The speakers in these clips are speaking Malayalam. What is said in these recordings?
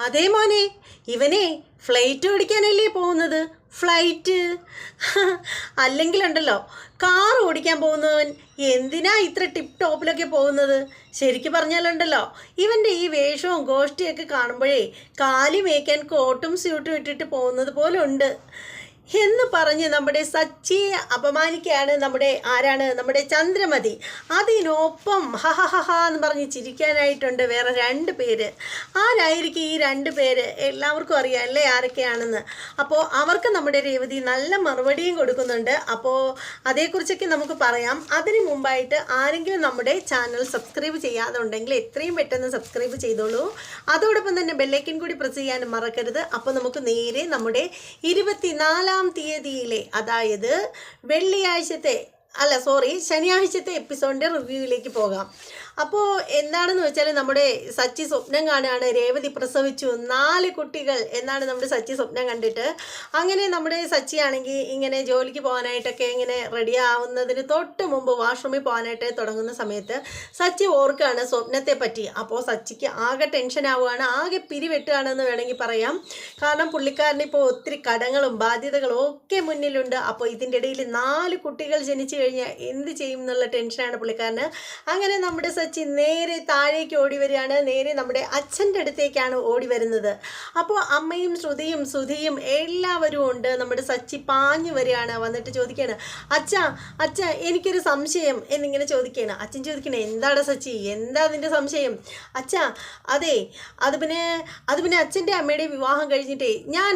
അതേ മോനെ ഇവനെ ഫ്ലൈറ്റ് ഓടിക്കാനല്ലേ പോകുന്നത്? ഫ്ലൈറ്റ്? അല്ലെങ്കിലുണ്ടല്ലോ കാർ ഓടിക്കാൻ പോകുന്നവൻ എന്തിനാ ഇത്ര ടിപ്പ് ടോപ്പിലൊക്കെ പോകുന്നത്? ശരിക്കും പറഞ്ഞാലുണ്ടല്ലോ ഇവന്റെ ഈ വേഷവും ഗോഷ്ടിയൊക്കെ കാണുമ്പോഴേ കാലി മേയ്ക്കാൻ കോട്ടും സ്യൂട്ടും ഇട്ടിട്ട് പോകുന്നത് പോലെ ഉണ്ട് എന്ന് പറഞ്ഞ് നമ്മുടെ സച്ചിയെ അപമാനിക്കുകയാണ് നമ്മുടെ ആരാണ്? നമ്മുടെ ചന്ദ്രമതി. അതിനൊപ്പം ഹ ഹ ഹ ഹ എന്ന് പറഞ്ഞ് ചിരിക്കാനായിട്ടുണ്ട് വേറെ രണ്ട് പേര്. ആരായിരിക്കും ഈ രണ്ട് പേര്? എല്ലാവർക്കും അറിയാം അല്ലേ ആരൊക്കെയാണെന്ന്. അപ്പോൾ അവർക്ക് നമ്മുടെ രേവതി നല്ല മറുപടിയും കൊടുക്കുന്നുണ്ട്. അപ്പോൾ അതേക്കുറിച്ചൊക്കെ നമുക്ക് പറയാം. അതിന് മുമ്പായിട്ട് ആരെങ്കിലും നമ്മുടെ ചാനൽ സബ്സ്ക്രൈബ് ചെയ്യാതെ ഉണ്ടെങ്കിൽ എത്രയും പെട്ടെന്ന് സബ്സ്ക്രൈബ് ചെയ്തോളൂ. അതോടൊപ്പം തന്നെ ബെല്ലൈക്കൻ കൂടി പ്രസ് ചെയ്യാനും മറക്കരുത്. അപ്പോൾ നമുക്ക് നേരെ നമ്മുടെ ഇരുപത്തിനാലാം തീയതിയിലെ അതായത് വെള്ളിയാഴ്ചത്തെ അല്ല സോറി ശനിയാഴ്ചത്തെ എപ്പിസോഡിന്റെ റിവ്യൂവിലേക്ക് പോകാം. അപ്പോൾ എന്താണെന്ന് വെച്ചാൽ നമ്മുടെ സച്ചി സ്വപ്നം കാണുകയാണ് രേവതി പ്രസവിച്ചു നാല് കുട്ടികൾ എന്നാണ് നമ്മുടെ സച്ചി സ്വപ്നം കണ്ടിട്ട്. അങ്ങനെ നമ്മുടെ സച്ചി ആണെങ്കിൽ ഇങ്ങനെ ജോലിക്ക് പോകാനായിട്ടൊക്കെ ഇങ്ങനെ റെഡി ആവുന്നതിന് തൊട്ട് മുമ്പ് വാഷ്റൂമിൽ പോകാനായിട്ട് തുടങ്ങുന്ന സമയത്ത് സച്ചി ഓർക്കുകയാണ് സ്വപ്നത്തെ പറ്റി അപ്പോൾ സച്ചിക്ക് ആകെ ടെൻഷൻ ആവുകയാണ് ആകെ പിരിവെട്ടുകയാണെന്ന് വേണമെങ്കിൽ പറയാം. കാരണം പുള്ളിക്കാരനിപ്പോൾ ഒത്തിരി കടങ്ങളും ബാധ്യതകളും ഒക്കെ മുന്നിലുണ്ട്. അപ്പോൾ ഇതിന്റെ ഇടയിൽ നാല് കുട്ടികൾ ജനിച്ചു കഴിഞ്ഞാൽ എന്ത് ചെയ്യും എന്നുള്ള ടെൻഷനാണ് പുള്ളിക്കാരന്. അങ്ങനെ നമ്മുടെ സച്ചി നേരെ താഴേക്ക് ഓടി വരികയാണ്. നേരെ നമ്മുടെ അച്ഛന്റെ അടുത്തേക്കാണ് ഓടി വരുന്നത്. അപ്പോൾ അമ്മയും ശ്രുതിയും സുധിയും എല്ലാവരും ഉണ്ട്. നമ്മുടെ സച്ചി പാഞ്ഞു വരികയാണ്. വന്നിട്ട് ചോദിക്കുകയാണ് അച്ഛ അച്ഛ എനിക്കൊരു സംശയം എന്നിങ്ങനെ ചോദിക്കുകയാണ്. അച്ഛൻ ചോദിക്കണേ എന്താടാ സച്ചി? എന്താ അതിന്റെ സംശയം? അച്ഛ അതെ അത് പിന്നെ അത് പിന്നെ അച്ഛന്റെ അമ്മയുടെ വിവാഹം കഴിഞ്ഞിട്ടേ ഞാൻ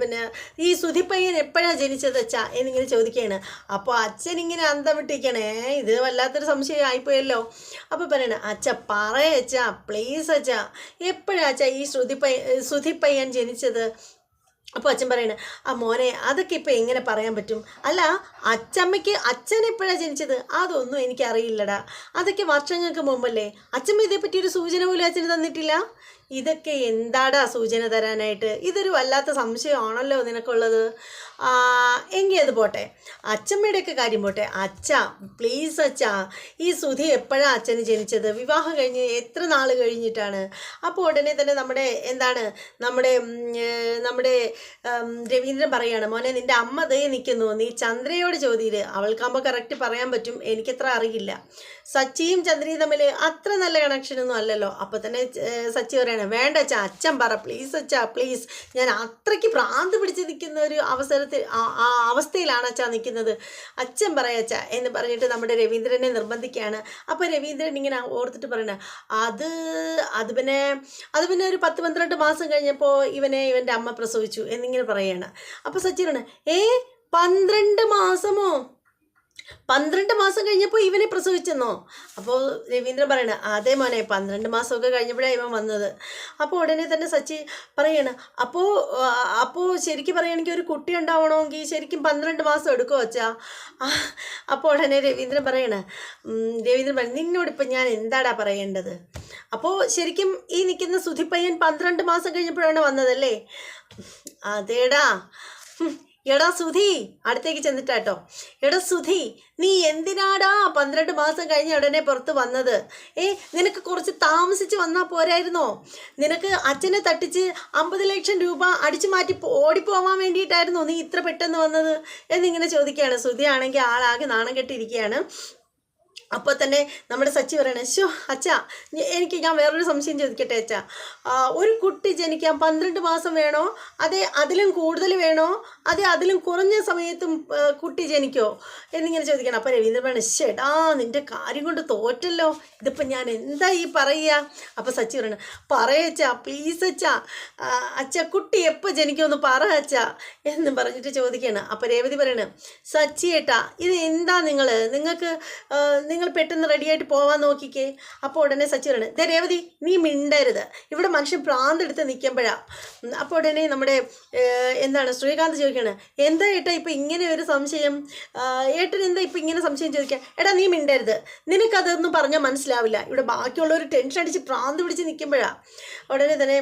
പിന്നെ ഈ സുധിപ്പയ്യൻ എപ്പോഴാണ് ജനിച്ചത് അച്ഛ? എന്നിങ്ങനെ ചോദിക്കുകയാണ്. അപ്പോൾ അച്ഛൻ ഇങ്ങനെ അന്തം വിട്ടിരിക്കണേ ഇത് വല്ലാത്തൊരു സംശയം ആയിപ്പോയല്ലോ അപ്പോൾ പറയണ അച്ഛ പറയച്ച പ്ലീസ് അച്ഛ. എപ്പോഴാ അച്ഛ ഈ ശ്രുതി പയ്യൻ ജനിച്ചത്? അപ്പോൾ അച്ഛൻ പറയണേ ആ മോനെ അതൊക്കെ ഇപ്പം എങ്ങനെ പറയാൻ പറ്റും? അല്ല അച്ചമ്മയ്ക്ക് അച്ഛൻ എപ്പോഴാണ് ജനിച്ചത്? അതൊന്നും എനിക്കറിയില്ലടാ. അതൊക്കെ വർഷങ്ങൾക്ക് മുമ്പല്ലേ? അച്ഛമ്മ ഇതേപ്പറ്റി ഒരു സൂചന പോലും അച്ഛന് തന്നിട്ടില്ല? ഇതൊക്കെ എന്താടാ സൂചന തരാനായിട്ട്? ഇതൊരു വല്ലാത്ത സംശയമാണല്ലോ നിനക്കുള്ളത്. എങ്കിൽ അത് പോട്ടെ. അച്ഛമ്മയുടെയൊക്കെ കാര്യം പോട്ടെ. അച്ഛ പ്ലീസ് അച്ഛ ഈ സുധി എപ്പോഴാണ് അച്ഛന് ജനിച്ചത്? വിവാഹം കഴിഞ്ഞ് എത്ര നാൾ കഴിഞ്ഞിട്ടാണ്? അപ്പോൾ ഉടനെ തന്നെ നമ്മുടെ എന്താണ് നമ്മുടെ നമ്മുടെ രവീന്ദ്രൻ പറയാണ് മോനെ നിന്റെ അമ്മ ദേ നിൽക്കുന്നു നീ ചന്ദ്രയോട് ചോദ്യം അവൾക്കാകുമ്പോൾ കറക്റ്റ് പറയാൻ പറ്റും. എനിക്കത്ര അറിയില്ല. സച്ചിയും ചന്ദ്രയും തമ്മിൽ അത്ര നല്ല കണക്ഷനൊന്നും അല്ലല്ലോ. അപ്പോൾ തന്നെ സച്ചി പറയണേ വേണ്ട അച്ഛ അച്ഛൻ പറ. പ്ലീസ് അച്ഛ പ്ലീസ് ഞാൻ അത്രയ്ക്ക് പ്രാന്ത് പിടിച്ച് നിൽക്കുന്ന ഒരു അവസരത്തിൽ ആ- ആ അവസ്ഥയിലാണ് അച്ഛാ നിൽക്കുന്നത്. അച്ഛൻ പറയച്ച എന്ന് പറഞ്ഞിട്ട് നമ്മുടെ രവീന്ദ്രനെ നിർബന്ധിക്കുകയാണ്. അപ്പോൾ രവീന്ദ്രൻ ഇങ്ങനെ ഓർത്തിട്ട് പറയണ അത് അത് പിന്നെ അത് പിന്നെ ഒരു പത്ത് പന്ത്രണ്ട് മാസം കഴിഞ്ഞപ്പോൾ ഇവനെ ഇവന്റെ അമ്മ പ്രസവിച്ചു എന്നിങ്ങനെ പറയുകയാണ് അപ്പോൾ സച്ചിനാണ് ഏ പന്ത്രണ്ട് മാസമോ? പന്ത്രണ്ട് മാസം കഴിഞ്ഞപ്പോൾ ഇവനെ പ്രസവിച്ചെന്നോ? അപ്പോൾ രവീന്ദ്രൻ പറയണ അതേ മോനെ പന്ത്രണ്ട് മാസമൊക്കെ കഴിഞ്ഞപ്പോഴാണ് ഇവൻ വന്നത്. അപ്പോൾ ഉടനെ തന്നെ സച്ചി പറയണ അപ്പോൾ അപ്പോൾ ശരിക്കും പറയുകയാണെങ്കിൽ ഒരു കുട്ടി ഉണ്ടാവണമെങ്കിൽ ശരിക്കും പന്ത്രണ്ട് മാസം എടുക്കുമോ അച്ഛാ? അപ്പോൾ ഉടനെ രവീന്ദ്രൻ പറയണ രവീന്ദ്രൻ പറയണ നിന്നോടിപ്പോൾ ഞാൻ എന്താടാ പറയേണ്ടത്? അപ്പോൾ ശരിക്കും ഈ നിൽക്കുന്ന സുധിപ്പയ്യൻ പന്ത്രണ്ട് മാസം കഴിഞ്ഞപ്പോഴാണ് വന്നതല്ലേ? അതേടാ. എടാ സുധി അടുത്തേക്ക് ചെന്നിട്ടാട്ടോ. എടാ സുധി നീ എന്തിനാടാ പന്ത്രണ്ട് മാസം കഴിഞ്ഞ ഉടനെ പുറത്ത് വന്നത്? ഏ നിനക്ക് കുറച്ച് താമസിച്ച് വന്നാൽ പോരായിരുന്നോ? നിനക്ക് അച്ഛനെ തട്ടിച്ച് അമ്പത് ലക്ഷം രൂപ അടിച്ചു മാറ്റി ഓടിപ്പോവാൻ വേണ്ടിയിട്ടായിരുന്നോ നീ ഇത്ര പെട്ടെന്ന് വന്നത്? എന്നിങ്ങനെ ചോദിക്കുകയാണ്. സുധി ആണെങ്കിൽ ആളാകെ നാണം കെട്ടിയിരിക്കുകയാണ്. അപ്പോൾ തന്നെ നമ്മുടെ സച്ചി പറയണേ ശോ അച്ഛാ എനിക്ക് ഞാൻ വേറൊരു സംശയം ചോദിക്കട്ടെ അച്ഛാ. ഒരു കുട്ടി ജനിക്കാൻ പന്ത്രണ്ട് മാസം വേണോ? അതെ അതിലും കൂടുതൽ വേണോ? അതെ അതിലും കുറഞ്ഞ സമയത്തും കുട്ടി ജനിക്കോ? എന്നിങ്ങനെ ചോദിക്കണം. അപ്പോൾ രവീന്ദ്രൻ പറയണ ചേട്ടാ നിന്റെ കാര്യം കൊണ്ട് തോറ്റല്ലോ. ഇതിപ്പോൾ ഞാൻ എന്താ ഈ പറയുക? അപ്പോൾ സച്ചി പറയണ പറയച്ചാ പ്ലീസ് അച്ഛാ. അച്ഛ കുട്ടി എപ്പോൾ ജനിക്കുമെന്ന് പറ അച്ഛാ. എന്ന് പറഞ്ഞിട്ട് ചോദിക്കുകയാണ് അപ്പോൾ രേവതി പറയണ സച്ചി ഏട്ടാ ഇത് എന്താ നിങ്ങൾ നിങ്ങൾക്ക് നിങ്ങൾ പെട്ടെന്ന് റെഡിയായിട്ട് പോവാൻ നോക്കിക്കേ. അപ്പോൾ ഉടനെ സച്ചി പറയണ ദേ രേവതി നീ മിണ്ടരുത്. ഇവിടെ മനുഷ്യൻ പ്രാന്തെടുത്ത് നിൽക്കുമ്പോഴാണ് അപ്പോൾ ഉടനെ നമ്മുടെ എന്താണ് ശ്രീകാന്ത് ചോദിക്കുകയാണ് എന്താ ഏട്ടാ ഇപ്പം ഇങ്ങനെ ഒരു സംശയം? ഏട്ടൻ എന്താ ഇപ്പം ഇങ്ങനെ സംശയം ചോദിക്കുക എടാ നീ മിണ്ടരുത്. നിനക്കതൊന്നും പറഞ്ഞാൽ മനസ്സിലാവില്ല. ഇവിടെ ബാക്കിയുള്ളവർ ടെൻഷൻ അടിച്ച് പ്രാന്ത് പിടിച്ച് നിൽക്കുമ്പോഴാണ് ഉടനെ തന്നെ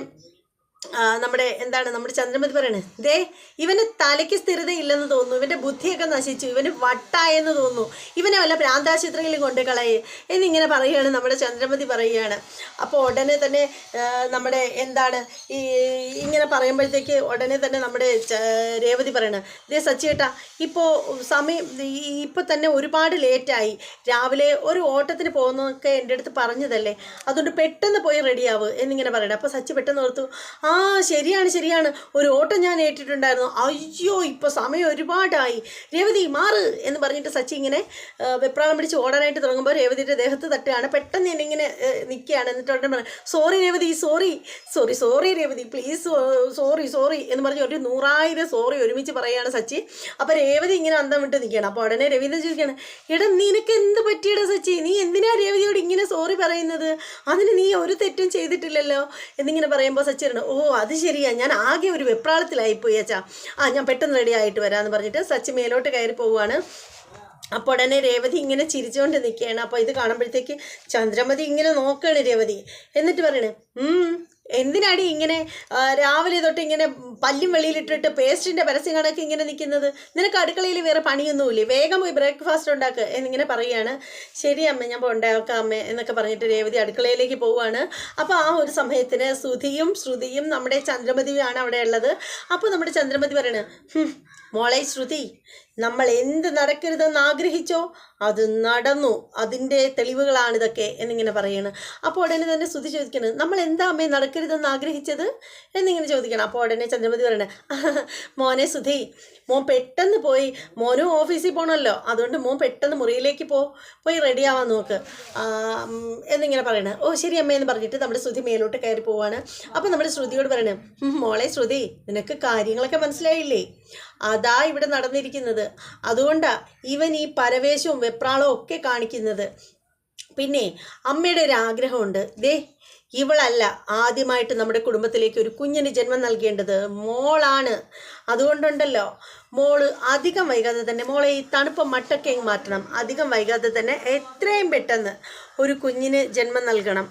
നമ്മുടെ എന്താണ് നമ്മുടെ ചന്ദ്രമതി പറയണേ ദേ ഇവന് തലയ്ക്ക് സ്ഥിരതയില്ലെന്ന് തോന്നുന്നു ഇവന്റെ ബുദ്ധിയൊക്കെ നശിച്ചു ഇവന് വട്ടായെന്ന് തോന്നുന്നു ഇവനെ വല്ല പ്രാന്താശുപത്രിയിൽ കൊണ്ട് കളയേ എന്നിങ്ങനെ പറയുകയാണ് നമ്മുടെ ചന്ദ്രമതി പറയുകയാണ്. അപ്പോൾ ഉടനെ തന്നെ നമ്മുടെ എന്താണ് ഈ ഇങ്ങനെ പറയുമ്പോഴത്തേക്ക് ഉടനെ തന്നെ നമ്മുടെ രേവതി പറയണത് ദേ സച്ചിയേട്ടാ ഇപ്പോൾ സമയം ഇപ്പോൾ തന്നെ ഒരുപാട് ലേറ്റായി രാവിലെ ഒരു ഓട്ടത്തിന് പോകുന്നതൊക്കെ എന്റെ അടുത്ത് പറഞ്ഞതല്ലേ അതുകൊണ്ട് പെട്ടെന്ന് പോയി റെഡിയാവ് എന്നിങ്ങനെ പറയണം. അപ്പോൾ സച്ചി പെട്ടെന്ന് ഓർത്തു ആ ശരിയാണ് ശരിയാണ്. ഒരു ഓട്ടം ഞാൻ ഏറ്റിട്ടുണ്ടായിരുന്നു. അയ്യോ ഇപ്പോൾ സമയം ഒരുപാടായി. രേവതി മാറ് എന്ന് പറഞ്ഞിട്ട് സച്ചി ഇങ്ങനെ വെപ്രാളം പിടിച്ച് ഓടാനായിട്ട് തുടങ്ങുമ്പോൾ രേവതിയുടെ ദേഹത്ത് തട്ടുകയാണ്. പെട്ടെന്ന് എന്നെ ഇങ്ങനെ നിൽക്കുകയാണ് എന്നിട്ട് ഉടനെ പറഞ്ഞു sorry Revathi sorry. Sorry sorry Revathi. Please sorry sorry. എന്ന് പറഞ്ഞ് ഒരു നൂറായിരം സോറി ഒരുമിച്ച് പറയുകയാണ് സച്ചി. അപ്പോൾ രേവതി ഇങ്ങനെ അന്തം വിട്ട് നിൽക്കുകയാണ് അപ്പോൾ ഉടനെ രവീന്ദ്രൻ ചോദിക്കുകയാണ് എടാ നിനക്ക് എന്ത് പറ്റിയടാ സച്ചി? നീ എന്തിനാ രേവതിയോട് ഇങ്ങനെ സോറി പറയുന്നത്? അതിന് നീ ഒരു തെറ്റും ചെയ്തിട്ടില്ലല്ലോ? എന്നിങ്ങനെ പറയുമ്പോൾ സച്ചി പറഞ്ഞു ഓ അത് ശരിയാ. ഞാൻ ആകെ ഒരു വെപ്രാളത്തിലായിപ്പോയി അച്ഛാ. ആ ഞാൻ പെട്ടെന്ന് റെഡി ആയിട്ട് വരാമെന്ന് പറഞ്ഞിട്ട് സച്ചി മേലോട്ട് കയറി പോവുകയാണ് അപ്പോൾ ഉടനെ രേവതി ഇങ്ങനെ ചിരിച്ചുകൊണ്ട് നിൽക്കുകയാണ് അപ്പോൾ ഇത് കാണുമ്പോഴത്തേക്ക് ചന്ദ്രമതി ഇങ്ങനെ നോക്കുകയാണ് രേവതി. എന്നിട്ട് പറയണേ എന്തിനാടി ഇങ്ങനെ രാവിലെ തൊട്ട് ഇങ്ങനെ പല്ലും വെളിയിലിട്ടിട്ട് പേസ്റ്റിന്റെ പരസ്യം കണക്ക് ഇങ്ങനെ നിൽക്കുന്നത്? നിനക്ക് അടുക്കളയിൽ വേറെ പണിയൊന്നുമില്ലേ? വേഗം പോയി ബ്രേക്ക്ഫാസ്റ്റ് ഉണ്ടാക്കുക എന്നിങ്ങനെ പറയുകയാണ് ശരി അമ്മ ഞാൻ ഉണ്ടാക്കാം അമ്മ എന്നൊക്കെ പറഞ്ഞിട്ട് രേവതി അടുക്കളയിലേക്ക് പോവുകയാണ് അപ്പോൾ ആ ഒരു സമയത്തിന് ശ്രുതിയും ശ്രുതിയും നമ്മുടെ ചന്ദ്രമതിയാണ് അവിടെ ഉള്ളത്. അപ്പോൾ നമ്മുടെ ചന്ദ്രമതി പറയണത് "ഹും, മോളെ ശ്രുതി നമ്മൾ എന്ത് നടക്കരുതെന്ന് ആഗ്രഹിച്ചോ അത് നടന്നു. അതിന്റെ തെളിവുകളാണിതൊക്കെ എന്നിങ്ങനെ പറയാണ്. അപ്പോൾ ഉടനെ തന്നെ ശ്രുതി ചോദിക്കണത് നമ്മൾ എന്താ അമ്മേ നടക്കരുതെന്ന് ആഗ്രഹിച്ചത്? എന്നിങ്ങനെ ചോദിക്കണം. അപ്പോൾ ഉടനെ ചന്ദ്രമതി പറയണേ മോനെ സുധി മോൻ പെട്ടെന്ന് പോയി മോനും ഓഫീസിൽ പോകണമല്ലോ അതുകൊണ്ട് മോൻ പെട്ടെന്ന് മുറിയിലേക്ക് പോ പോയി റെഡി ആവാൻ നോക്ക്. എന്നിങ്ങനെ പറയണേ. ഓ ശരി അമ്മ എന്ന് പറഞ്ഞിട്ട് നമ്മുടെ ശ്രുതി മേലോട്ട് കയറി പോവാണ്. അപ്പോൾ നമ്മുടെ ശ്രുതിയോട് പറയണേ "ഉം, മോളെ ശ്രുതി നിനക്ക് കാര്യങ്ങളൊക്കെ മനസ്സിലായില്ലേ? അതാ ഇവിടെ നടന്നിരിക്കുന്നത്. അതുകൊണ്ടാ ഇവൻ ഈ പരവേശവും വെപ്രാളവും ഒക്കെ കാണിക്കുന്നത്. പിന്നെ അമ്മയുടെ ഒരു ആഗ്രഹമുണ്ട്. ദേ ഇവളല്ല ആദ്യമായിട്ട് നമ്മുടെ കുടുംബത്തിലേക്ക് ഒരു കുഞ്ഞിന് ജന്മം നൽകേണ്ടത് മോളാണ്. അതുകൊണ്ടുണ്ടല്ലോ മോൾ അധികം വൈകാതെ തന്നെ മോളെ ഈ തണുപ്പ് മട്ടൊക്കെ മാറ്റണം. അധികം വൈകാതെ തന്നെ എത്രയും പെട്ടെന്ന് ഒരു കുഞ്ഞിന് ജന്മം നൽകണം.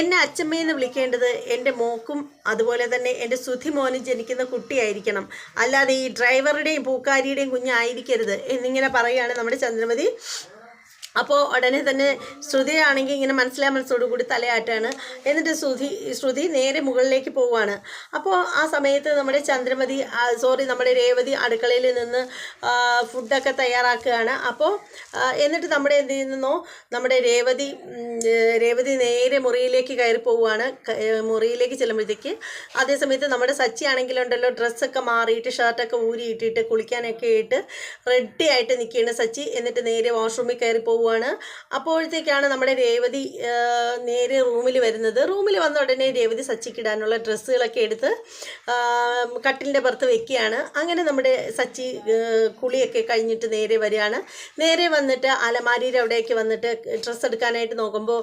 എന്നെ അച്ഛമ്മയെന്ന് വിളിക്കേണ്ടത് എന്റെ മോക്കും അതുപോലെ തന്നെ എന്റെ സുധി മോനും ജനിക്കുന്ന കുട്ടിയായിരിക്കണം. അല്ലാതെ ഈ ഡ്രൈവറുടെയും പൂക്കാരിയുടെയും കുഞ്ഞായിരിക്കരുത് എന്നിങ്ങനെ പറയുകയാണ് നമ്മുടെ ചന്ദ്രമതി. അപ്പോൾ ഉടനെ തന്നെ ശ്രുതിയാണെങ്കിൽ ഇങ്ങനെ മനസ്സിലായ മനസ്സോടു കൂടി തലയാട്ടാണ്. എന്നിട്ട് ശ്രുതി ശ്രുതി നേരെ മുകളിലേക്ക് പോവുകയാണ്. അപ്പോൾ ആ സമയത്ത് നമ്മുടെ ചന്ദ്രമതി സോറി നമ്മുടെ രേവതി അടുക്കളയിൽ നിന്ന് ഫുഡൊക്കെ തയ്യാറാക്കുകയാണ്. അപ്പോൾ എന്നിട്ട് നമ്മുടെ എന്ത് ചെയ്യുന്നോ നമ്മുടെ രേവതി രേവതി നേരെ മുറിയിലേക്ക് കയറി പോവുകയാണ്. മുറിയിലേക്ക് ചെല്ലുമ്പോഴത്തേക്ക് അതേസമയത്ത് നമ്മുടെ സച്ചി ആണെങ്കിലുണ്ടല്ലോ ഡ്രസ്സൊക്കെ മാറിയിട്ട് ഷർട്ടൊക്കെ ഊരിയിട്ടിട്ട് കുളിക്കാനൊക്കെ ആയിട്ട് റെഡി ആയിട്ട് നിൽക്കുകയാണ് സച്ചി. എന്നിട്ട് നേരെ വാഷ്റൂമിൽ കയറി പോവുകയാണ് അപ്പോഴത്തേക്കാണ് നമ്മുടെ രേവതി നേരെ റൂമിൽ വരുന്നത്. റൂമിൽ വന്ന ഉടനെ രേവതി സച്ചിക്ക് ഇടാനുള്ള ഡ്രസ്സുകളൊക്കെ എടുത്ത് കട്ടിലിന്റെ പുറത്ത് വെക്കുകയാണ്. അങ്ങനെ നമ്മുടെ സച്ചി കുളിയൊക്കെ കഴിഞ്ഞിട്ട് നേരെ വരികയാണ്. നേരെ വന്നിട്ട് അലമാരിയുടെ അവിടേക്ക് വന്നിട്ട് ഡ്രസ്സ് എടുക്കാനായിട്ട് നോക്കുമ്പോൾ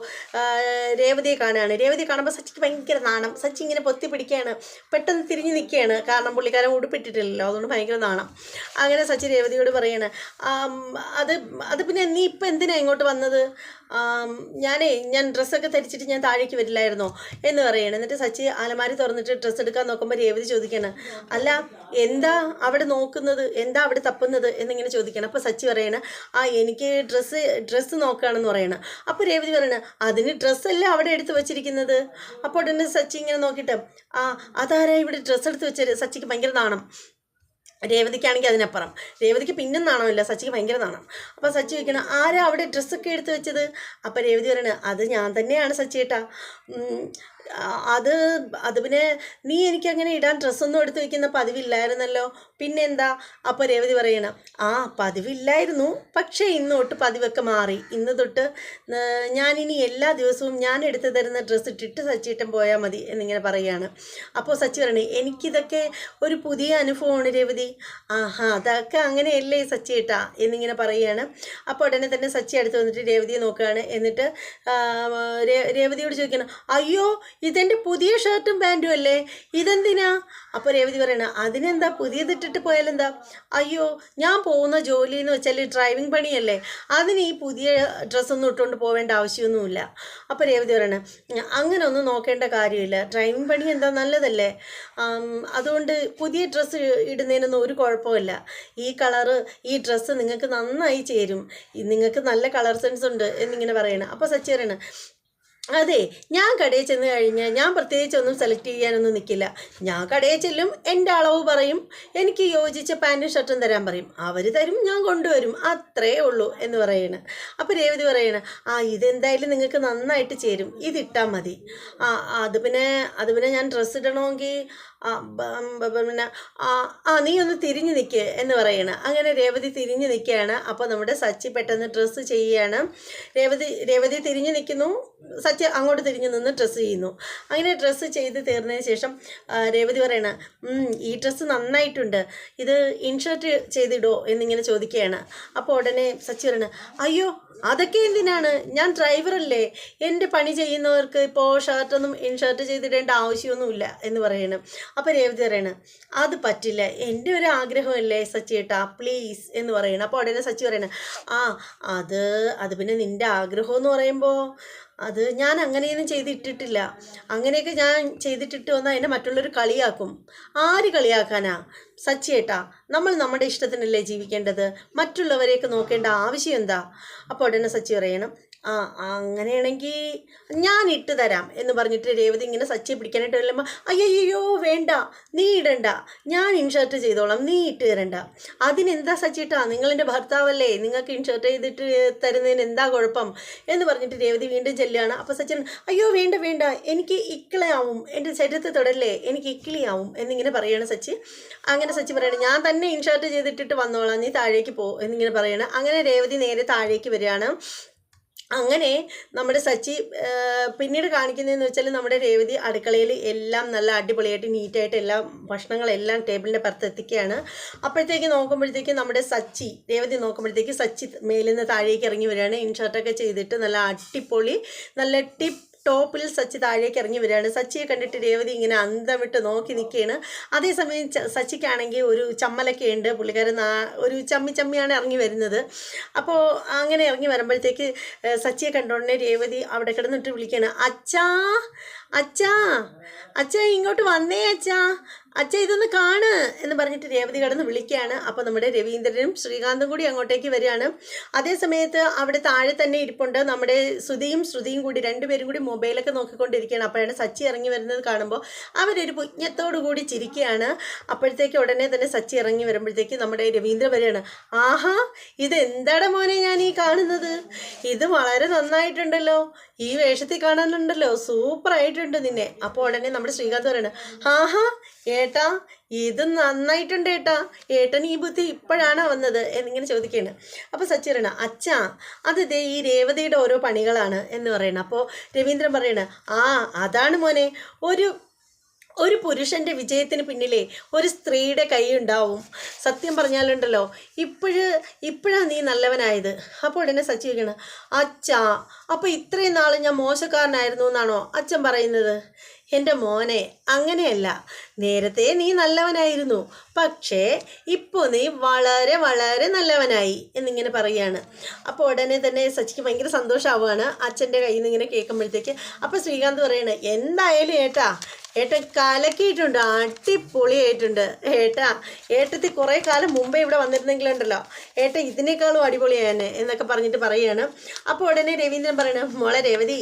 രേവതിയെ കാണുകയാണ്. രേവതിയെ കാണുമ്പോൾ സച്ചിക്ക് ഭയങ്കര നാണം. സച്ചി ഇങ്ങനെ പൊത്തി പിടിക്കുകയാണ്. പെട്ടെന്ന് തിരിഞ്ഞു നിൽക്കുകയാണ് കാരണം പുള്ളിക്കാരൻ ഉടുപ്പിട്ടിട്ടില്ലല്ലോ. അതുകൊണ്ട് ഭയങ്കര നാണം. അങ്ങനെ സച്ചി രേവതിയോട് പറയാണ് അത് അത് പിന്നെ നീ ഇപ്പം എന്തിനാ ഇങ്ങോട്ട് വന്നത്? ഞാനേ ഞാൻ ഡ്രസ്സൊക്കെ ധരിച്ചിട്ട് ഞാൻ താഴേക്ക് വരില്ലായിരുന്നോ? എന്ന് പറയണം. എന്നിട്ട് സച്ചി അലമാരി തുറന്നിട്ട് ഡ്രസ്സ് എടുക്കാൻ നോക്കുമ്പോൾ രേവതി ചോദിക്കണം. അല്ല എന്താ അവിടെ നോക്കുന്നത്? എന്താ അവിടെ തപ്പുന്നത്? എന്നിങ്ങനെ ചോദിക്കണം. അപ്പോൾ സച്ചി പറയണ ആ എനിക്ക് ഡ്രസ്സ് ഡ്രസ്സ് നോക്കുകയാണെന്ന് പറയണം. അപ്പോൾ രേവതി പറയണ അതിന് ഡ്രസ്സല്ല അവിടെ എടുത്ത് വെച്ചിരിക്കുന്നത്? അപ്പോൾ ഉടനെ സച്ചി ഇങ്ങനെ നോക്കിയിട്ട് ആ അതാരാ ഇവിടെ ഡ്രസ്സ് എടുത്ത് വെച്ചത്? സച്ചിക്ക് ഭയങ്കര നാണം. രേവതിക്കാണെങ്കിൽ അതിനപ്പുറം. രേവതിക്ക് പിന്നെ നാണമില്ല സച്ചിക്ക് ഭയങ്കര നാണം. അപ്പോൾ സച്ചി ചോദിക്കണം ആരാ അവിടെ ഡ്രസ്സൊക്കെ എടുത്ത് വെച്ചത്? അപ്പോൾ രേവതി പറയണത് അത് ഞാൻ തന്നെയാണ് സച്ചിയേട്ടാ ഉം, ആ, അത് അത് പിന്നെ നീ എനിക്ക് അങ്ങനെ ഇടാൻ ഡ്രസ്സൊന്നും എടുത്ത് വയ്ക്കുന്ന പതിവില്ലായിരുന്നല്ലോ. പിന്നെന്താ? അപ്പോൾ രേവതി പറയണം ആ പതിവില്ലായിരുന്നു. പക്ഷേ ഇന്ന് തൊട്ട് പതിവൊക്കെ മാറി. ഇന്ന് തൊട്ട് ഞാനിനി എല്ലാ ദിവസവും ഞാൻ എടുത്തു തരുന്ന ഡ്രസ്സ് ഇട്ടിട്ട് സച്ചിട്ടം പോയാൽ മതി എന്നിങ്ങനെ പറയുകയാണ് അപ്പോൾ സച്ചി പറയണേ എനിക്കിതൊക്കെ ഒരു പുതിയ അനുഭവമാണ് രേവതി. ആഹാ അതൊക്കെ അങ്ങനെയല്ലേ സച്ചിട്ടാ എന്നിങ്ങനെ പറയുകയാണ് അപ്പോൾ ഉടനെ തന്നെ സച്ചി അടുത്ത് വന്നിട്ട് രേവതിയെ നോക്കുകയാണ് എന്നിട്ട് രേവതിയോട് ചോദിക്കണം അയ്യോ ഇതെന്റെ പുതിയ ഷർട്ടും പാന്റും അല്ലേ? ഇതെന്തിനാ? അപ്പോൾ രേവതി പറയണ അതിനെന്താ പുതിയതിട്ടിട്ട് പോയാലെന്താ? അയ്യോ ഞാൻ പോകുന്ന ജോലി എന്ന് വെച്ചാൽ ഡ്രൈവിംഗ് പണിയല്ലേ. അതിന് ഈ പുതിയ ഡ്രസ്സൊന്നും ഇട്ടുകൊണ്ട് പോവേണ്ട ആവശ്യമൊന്നുമില്ല. അപ്പോൾ രേവതി പറയണ അങ്ങനെ ഒന്നും നോക്കേണ്ട കാര്യമില്ല. ഡ്രൈവിംഗ് പണി എന്താ നല്ലതല്ലേ? അതുകൊണ്ട് പുതിയ ഡ്രസ്സ് ഇടുന്നതിനൊന്നും ഒരു കുഴപ്പമില്ല. ഈ കളറ് ഈ ഡ്രസ്സ് നിങ്ങൾക്ക് നന്നായി ചേരും. നിങ്ങൾക്ക് നല്ല കളർ സെൻസ് ഉണ്ട് എന്നിങ്ങനെ പറയണം. അപ്പോൾ സച്ചി പറയണ അതെ ഞാൻ കടയിൽ ചെന്ന് കഴിഞ്ഞാൽ ഞാൻ പ്രത്യേകിച്ച് ഒന്നും സെലക്ട് ചെയ്യാനൊന്നും നിൽക്കില്ല ഞാൻ കടയിൽ ചെല്ലും എന്റെ അളവ് പറയും എനിക്ക് യോജിച്ച പാന്റും ഷർട്ടും തരാൻ പറയും. അവർ തരും ഞാൻ കൊണ്ടുവരും. അത്രേ ഉള്ളൂ എന്ന് പറയണ്. അപ്പോൾ രേവതി പറയണ ആ ഇതെന്തായാലും നിങ്ങൾക്ക് നന്നായിട്ട് ചേരും. ഇതിട്ടാൽ മതി. ആ അത് പിന്നെ അത് പിന്നെ ഞാൻ ഡ്രസ്സ് ഇടണമെങ്കിൽ പിന്നെ ആ നീ ഒന്ന് തിരിഞ്ഞു നിൽക്ക് എന്ന് പറയണം. അങ്ങനെ രേവതി തിരിഞ്ഞു നിൽക്കുകയാണ് അപ്പോൾ നമ്മുടെ സച്ചി പെട്ടെന്ന് ഡ്രസ്സ് ചെയ്യുകയാണ് രേവതി രേവതി തിരിഞ്ഞു നിൽക്കുന്നു സച്ചി അങ്ങോട്ട് തിരിഞ്ഞു നിന്ന് ഡ്രസ്സ് ചെയ്യുന്നു. അങ്ങനെ ഡ്രസ്സ് ചെയ്ത് തീർന്നതിന് ശേഷം രേവതി പറയണ ഈ ഡ്രസ്സ് നന്നായിട്ടുണ്ട്. ഇത് ഇൻഷർട്ട് ചെയ്തിടോ എന്നിങ്ങനെ ചോദിക്കുകയാണ്. അപ്പോൾ ഉടനെ സച്ചി പറയണ അയ്യോ അതൊക്കെ എന്തിനാണ്? ഞാൻ ഡ്രൈവറല്ലേ എന്റെ പണി ചെയ്യുന്നവർക്ക് ഇപ്പോൾ ഷർട്ടൊന്നും ഇൻഷർട്ട് ചെയ്തിടേണ്ട ആവശ്യമൊന്നുമില്ല എന്ന് പറയണം. അപ്പോൾ രേവതി പറയണ് അത് പറ്റില്ല. എന്റെ ഒരു ആഗ്രഹമല്ലേ സച്ചി ഏട്ടാ പ്ലീസ് എന്ന് പറയണം. അപ്പോൾ ഉടനെ സച്ചി പറയണം ആ അത് അത് പിന്നെ നിന്റെ ആഗ്രഹം എന്ന് പറയുമ്പോൾ അത് ഞാൻ അങ്ങനെയൊന്നും ചെയ്തിട്ടിട്ടില്ല. അങ്ങനെയൊക്കെ ഞാൻ ചെയ്തിട്ടിട്ട് വന്നാൽ എന്നെ മറ്റുള്ളവർ കളിയാക്കും. ആര് കളിയാക്കാനാ? സച്ചിയേട്ടാ നമ്മൾ നമ്മുടെ ഇഷ്ടത്തിനല്ലേ ജീവിക്കേണ്ടത്? മറ്റുള്ളവരെയൊക്കെ നോക്കേണ്ട ആവശ്യം എന്താ? അപ്പോൾ ഉടനെ സച്ചി പറയണം ആ അങ്ങനെയാണെങ്കിൽ ഞാൻ ഇട്ട് തരാം എന്ന് പറഞ്ഞിട്ട് രേവതി ഇങ്ങനെ സച്ചി പിടിക്കാനായിട്ട് വരുമ്പോൾ അയ്യോ വേണ്ട നീ ഇടണ്ട ഞാൻ ഇൻഷർട്ട് ചെയ്തോളാം നീ ഇട്ട് തരണ്ട. അതിനെന്താ സച്ചിട്ടാ? നിങ്ങളെന്റെ ഭർത്താവല്ലേ നിങ്ങൾക്ക് ഇൻഷർട്ട് ചെയ്തിട്ട് തരുന്നതിന് എന്താ കുഴപ്പം? എന്ന് പറഞ്ഞിട്ട് രേവതി വീണ്ടും ചെല്ലുകയാണ്. അപ്പോൾ സച്ചിൻ അയ്യോ വേണ്ട വേണ്ട എനിക്ക് ഇക്കിളയാവും എന്റെ ശരീരത്തിൽ തൊടല്ലേ എനിക്ക് ഇക്കിളിയാവും എന്നിങ്ങനെ പറയുകയാണ് സച്ചി. അങ്ങനെ സച്ചി പറയണം ഞാൻ തന്നെ ഇൻഷർട്ട് ചെയ്തിട്ടിട്ട് വന്നോളാം നീ താഴേക്ക് പോ എന്നിങ്ങനെ പറയണം. അങ്ങനെ രേവതി നേരെ താഴേക്ക് വരികയാണ്. അങ്ങനെ നമ്മുടെ സച്ചി പിന്നീട് കാണിക്കുന്നതെന്ന് വെച്ചാൽ നമ്മുടെ രേവതി അടുക്കളയിൽ എല്ലാം നല്ല അടിപൊളിയായിട്ട് നീറ്റായിട്ട് എല്ലാം ഭക്ഷണങ്ങളെല്ലാം ടേബിളിന്റെ പുറത്ത് എത്തിക്കുകയാണ് അപ്പോഴത്തേക്ക് നോക്കുമ്പോഴത്തേക്ക് നമ്മുടെ സച്ചി രേവതി നോക്കുമ്പോഴത്തേക്ക് സച്ചി മേലിൽ നിന്ന് താഴേക്ക് ഇറങ്ങി വരികയാണ്. ഇൻഷർട്ടൊക്കെ ചെയ്തിട്ട് നല്ല അടിപൊളി നല്ല ടിപ്പ് ടോപ്പിൽ സച്ചി താഴേക്ക് ഇറങ്ങി വരികയാണ്. സച്ചിയെ കണ്ടിട്ട് രേവതി ഇങ്ങനെ അന്തം വിട്ട് നോക്കി നിൽക്കുകയാണ്. അതേസമയം സച്ചിക്കാണെങ്കിൽ ഒരു ചമ്മലൊക്കെ ഉണ്ട്. പുള്ളിക്കാരൻ ഒരു ചമ്മി ചമ്മിയാണ് ഇറങ്ങി വരുന്നത്. അപ്പോൾ അങ്ങനെ ഇറങ്ങി വരുമ്പോഴത്തേക്ക് സച്ചിയെ കണ്ടോടനെ രേവതി അവിടെ കിടന്നിട്ട് വിളിക്കുകയാണ്. അച്ഛാ അച്ഛാ അച്ഛാ ഇങ്ങോട്ട് വന്നേ അച്ഛാ. അച്ഛ ഇതൊന്ന് കാണ് എന്ന് പറഞ്ഞിട്ട് രേവതി കടന്ന് വിളിക്കുകയാണ് അപ്പോൾ നമ്മുടെ രവീന്ദ്രനും ശ്രീകാന്തും കൂടി അങ്ങോട്ടേക്ക് വരികയാണ്. അതേ സമയത്ത് അവിടെ താഴെ തന്നെ ഇരിപ്പുണ്ട് നമ്മുടെ ശ്രുതിയും ശ്രുതിയും കൂടി രണ്ടുപേരും കൂടി മൊബൈലൊക്കെ നോക്കിക്കൊണ്ടിരിക്കുകയാണ്. അപ്പോഴാണ് സച്ചി ഇറങ്ങി വരുന്നത് കാണുമ്പോൾ അവരൊരു പുജ്ഞത്തോടു കൂടി ചിരിക്കുകയാണ്. അപ്പോഴത്തേക്ക് ഉടനെ തന്നെ സച്ചി ഇറങ്ങി വരുമ്പോഴത്തേക്ക് നമ്മുടെ രവീന്ദ്ര വരികയാണ്. ആഹാ ഇത് എന്താണ് മോനെ ഞാൻ ഈ കാണുന്നത്? ഇത് വളരെ നന്നായിട്ടുണ്ടല്ലോ. ഈ വേഷത്തിൽ കാണാനുണ്ടല്ലോ. സൂപ്പർ ആയിട്ടുണ്ട് നിന്നെ. അപ്പോൾ ഉടനെ നമ്മുടെ ശ്രീകാന്ത് പറയണ ആഹാ ഏട്ടാ ഇത് നന്നായിട്ടുണ്ട് ഏട്ടാ. ഏട്ടൻ ഈ ബുദ്ധി ഇപ്പോഴാണ് വന്നത്. എന്നിങ്ങനെ ചോദിക്കുകയാണ്. അപ്പോൾ സച്ചി പറയണ അച്ഛാ അത് ഈ രേവതിയുടെ ഓരോ പണികളാണ് എന്ന് പറയണം. അപ്പോൾ രവീന്ദ്രൻ പറയണ ആ അതാണ് മോനെ. ഒരു ഒരു പുരുഷന്റെ വിജയത്തിന് പിന്നിലെ ഒരു സ്ത്രീയുടെ കൈ ഉണ്ടാവും. സത്യം പറഞ്ഞാലുണ്ടല്ലോ ഇപ്പോഴ് ഇപ്പോഴാണ് നീ നല്ലവനായത്. അപ്പോൾ ഉടനെ സച്ചി അച്ഛാ അപ്പോൾ ഇത്രയും നാൾ ഞാൻ മോശക്കാരനായിരുന്നു എന്നാണോ അച്ഛൻ പറയുന്നത്? എന്റെ മോനെ അങ്ങനെയല്ല. നേരത്തെ നീ നല്ലവനായിരുന്നു. പക്ഷേ ഇപ്പോൾ നീ വളരെ വളരെ നല്ലവനായി എന്നിങ്ങനെ പറയുകയാണ് അപ്പോൾ ഉടനെ തന്നെ സച്ചിക്ക് ഭയങ്കര സന്തോഷമാവുകയാണ് അച്ഛന്റെ കയ്യിൽ നിന്ന് ഇങ്ങനെ കേൾക്കുമ്പോഴത്തേക്ക്. അപ്പോൾ ശ്രീകാന്ത് പറയണേ എന്തായാലും ഏട്ടാ ഏട്ടൻ കലക്കിയിട്ടുണ്ട് അടിപൊളിയായിട്ടുണ്ട് ഏട്ടാ ഏട്ടത്തി കുറേ കാലം മുമ്പേ ഇവിടെ വന്നിരുന്നെങ്കിലുണ്ടല്ലോ. ഏട്ട ഇതിനേക്കാളും അടിപൊളിയാണ് എന്നൊക്കെ പറഞ്ഞിട്ട് പറയുകയാണ്. അപ്പോൾ ഉടനെ രവീന്ദ്രൻ പറയണ മോളെ രേവതി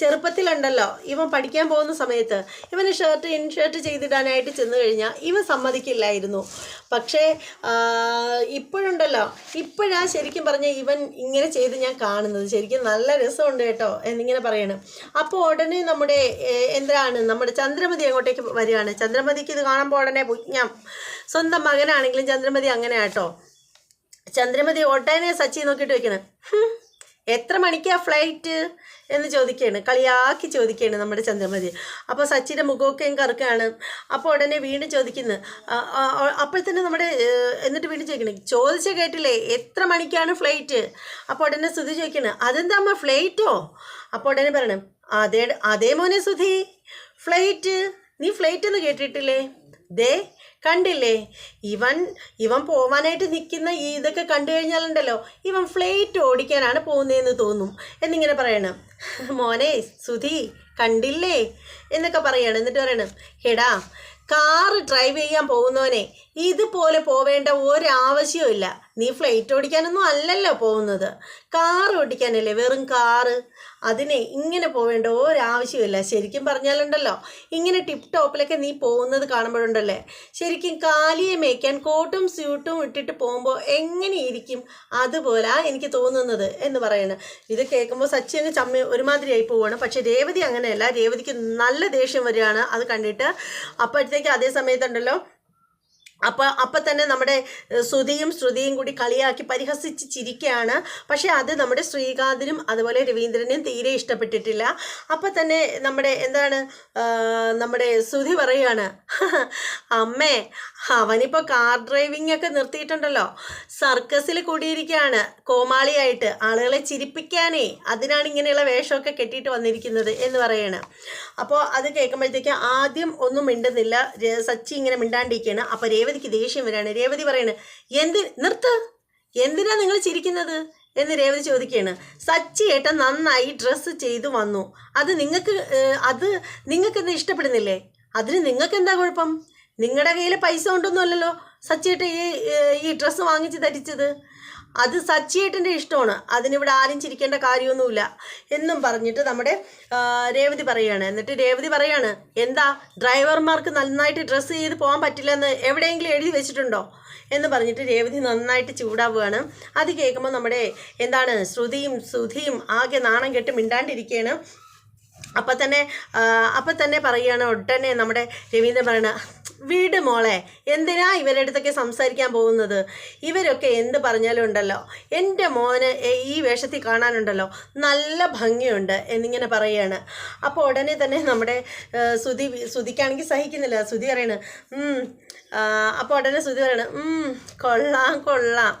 ചെറുപ്പത്തിലുണ്ടല്ലോ ഇവൻ പഠിക്കാൻ പോകുന്ന സമയത്ത് ഇവന് ഷർട്ട് ഇൻഷർട്ട് ചെയ്തിടാനായിട്ട് ചെന്ന് കഴിഞ്ഞാൽ ഇവൻ സമ്മതിക്കില്ലായിരുന്നു. പക്ഷേ ഇപ്പോഴുണ്ടല്ലോ ഇപ്പോഴാ ശരിക്കും പറഞ്ഞാൽ ഇവൻ ഇങ്ങനെ ചെയ്ത് ഞാൻ കാണുന്നത്. ശരിക്കും നല്ല രസമുണ്ട് കേട്ടോ എന്നിങ്ങനെ പറയണം. അപ്പോൾ ഉടനെ നമ്മുടെ എന്താണ് നമ്മുടെ ചന്ദ്രമതി അങ്ങോട്ടേക്ക് വരികയാണ്. ചന്ദ്രമതിക്ക് ഇത് കാണുമ്പോൾ ഉടനെ ഞാൻ സ്വന്തം മകനാണെങ്കിലും ചന്ദ്രമതി അങ്ങനെ കേട്ടോ ചന്ദ്രമതി ഉടനെ സച്ചി നോക്കിയിട്ട് വെക്കണം എത്ര മണിക്കാ ഫ്ലൈറ്റ് എന്ന് ചോദിക്കുകയാണ് കളിയാക്കി ചോദിക്കുകയാണ് നമ്മുടെ ചന്ദ്രമതി. അപ്പോൾ സച്ചിന്റെ മുഖമൊക്കെ കറുക്കുകയാണ്. അപ്പോൾ ഉടനെ വീണ്ടും ചോദിക്കുന്നു അപ്പോൾ തന്നെ നമ്മുടെ എന്നിട്ട് വീണ്ടും ചോദിക്കണേ ചോദിച്ച കേട്ടില്ലേ എത്ര മണിക്കാണ് ഫ്ലൈറ്റ് അപ്പോൾ ഉടനെ സുധി ചോദിക്കണേ അതെന്താ അമ്മ ഫ്ലൈറ്റോ അപ്പോൾ ഉടനെ പറയണം അതേ അതേ മോനെ സുധി ഫ്ലൈറ്റ്? നീ ഫ്ലൈറ്റ് എന്ന് കേട്ടിട്ടില്ലേ? ദേ കണ്ടില്ലേ? ഇവൻ ഇവൻ പോവാനായിട്ട് നിൽക്കുന്ന ഈ ഇതൊക്കെ കണ്ടു കഴിഞ്ഞാലുണ്ടല്ലോ ഇവൻ ഫ്ലൈറ്റ് ഓടിക്കാനാണ് പോകുന്നതെന്ന് തോന്നും. എന്നിങ്ങനെ പറയണം. മോനെ സുധി കണ്ടില്ലേ? എന്നൊക്കെ പറയണം. എന്നിട്ട് പറയണം ഹെടാ കാറ് ഡ്രൈവ് ചെയ്യാൻ പോകുന്നവനെ ഇതുപോലെ പോവേണ്ട ഒരാവശ്യവും നീ ഫ്ലൈറ്റ് ഓടിക്കാനൊന്നും അല്ലല്ലോ പോകുന്നത്. കാർ ഓടിക്കാനല്ലേ? വെറും കാറ്. അതിനെ ഇങ്ങനെ പോവേണ്ട ഒരാവശ്യമില്ല ശരിക്കും പറഞ്ഞാലുണ്ടല്ലോ ഇങ്ങനെ ടിപ് ടോപ്പിലൊക്കെ നീ പോകുന്നത് കാണുമ്പോഴുണ്ടല്ലേ? ശരിക്കും കാലിയെ മേയ്ക്കാൻ കോട്ടും സ്യൂട്ടും ഇട്ടിട്ട് പോകുമ്പോൾ എങ്ങനെയിരിക്കും അതുപോലെ എനിക്ക് തോന്നുന്നത് എന്ന് പറയുന്നത്. ഇത് കേൾക്കുമ്പോൾ സച്ചിന് ചമ്മ ഒരുമാതിരിയായി പോവുകയാണ് പക്ഷേ രേവതി അങ്ങനെയല്ല. രേവതിക്ക് നല്ല ദേഷ്യം വരികയാണ്. അത് കണ്ടിട്ട് അപ്പോഴത്തേക്ക് അതേ സമയത്തുണ്ടല്ലോ അപ്പോൾ അപ്പം തന്നെ നമ്മുടെ ശ്രുതിയും ശ്രുതിയും കൂടി കളിയാക്കി പരിഹസിച്ച് ചിരിക്കുകയാണ് പക്ഷേ അത് നമ്മുടെ ശ്രീകാന്തിനും അതുപോലെ രവീന്ദ്രനും തീരെ ഇഷ്ടപ്പെട്ടിട്ടില്ല. അപ്പം തന്നെ നമ്മുടെ എന്താണ് നമ്മുടെ ശ്രുതി പറയുകയാണ് അമ്മേ അവനിപ്പോൾ കാർ ഡ്രൈവിംഗ് ഒക്കെ നിർത്തിയിട്ടുണ്ടല്ലോ. സർക്കസിൽ കൂടിയിരിക്കുകയാണ് കോമാളിയായിട്ട് ആളുകളെ ചിരിപ്പിക്കാനേ. അതിനാണ് ഇങ്ങനെയുള്ള വേഷമൊക്കെ കെട്ടിയിട്ട് വന്നിരിക്കുന്നത് എന്ന് പറയുകയാണ് അപ്പോൾ അത് കേൾക്കുമ്പോഴത്തേക്ക് ആദ്യം ഒന്നും മിണ്ടുന്നില്ല. സച്ചി ഇങ്ങനെ മിണ്ടാണ്ടിരിക്കുകയാണ് അപ്പോൾ രേവതിക്ക് ദേഷ്യം വരികയാണ് രേവതി പറയാണ് എന്തി നിർത്ത്. എന്തിനാ നിങ്ങൾ ചിരിക്കുന്നത്? എന്ന് രേവതി ചോദിക്കുകയാണ്. സച്ചി ഏട്ടൻ നന്നായി ഡ്രസ്സ് ചെയ്തു വന്നു. അത് നിങ്ങൾക്ക് അത് നിങ്ങൾക്കെന്ന് ഇഷ്ടപ്പെടുന്നില്ലേ? അതിന് നിങ്ങൾക്ക് എന്താ കുഴപ്പം? നിങ്ങളുടെ കയ്യിൽ പൈസ കൊണ്ടൊന്നുമല്ലല്ലോ സച്ചിയേട്ടൻ ഈ ഈ ഡ്രസ്സ് വാങ്ങിച്ച് ധരിച്ചത്. അത് സച്ചിയേട്ടന്റെ ഇഷ്ടമാണ്. അതിനിവിടെ ആരും ചിരിക്കേണ്ട കാര്യമൊന്നുമില്ല എന്നും പറഞ്ഞിട്ട് നമ്മുടെ രേവതി പറയാണ് എന്നിട്ട് രേവതി പറയാണ് എന്താ ഡ്രൈവർമാർക്ക് നന്നായിട്ട് ഡ്രസ്സ് ചെയ്ത് പോകാൻ പറ്റില്ല എന്ന് എവിടെയെങ്കിലും എഴുതി വെച്ചിട്ടുണ്ടോ? എന്ന് പറഞ്ഞിട്ട് രേവതി നന്നായിട്ട് ചൂടാവുകയാണ്. അത് കേൾക്കുമ്പോൾ നമ്മുടെ എന്താണ് ശ്രുതിയും സുധിയും ആകെ നാണം കെട്ട് മിണ്ടാണ്ടിരിക്കുകയാണ്. അപ്പം തന്നെ അപ്പം തന്നെ പറയുകയാണ് ഉടനെ നമ്മുടെ രവീന്ദ്രൻ പറയണ വീട് മോളെ എന്തിനാ ഇവരുടെ അടുത്തൊക്കെ സംസാരിക്കാൻ പോകുന്നത്? ഇവരൊക്കെ എന്ത് പറഞ്ഞാലും ഉണ്ടല്ലോ. എന്റെ മോന് ഈ വേഷത്തിൽ കാണാനുണ്ടല്ലോ. നല്ല ഭംഗിയുണ്ട് എന്നിങ്ങനെ പറയുകയാണ് അപ്പോൾ ഉടനെ തന്നെ നമ്മുടെ സുതി സുതിക്കാണെങ്കിൽ സഹിക്കുന്നില്ല. സുതി പറയണ് അപ്പോൾ ഉടനെ സുതി പറയണ് കൊള്ളാം കൊള്ളാം.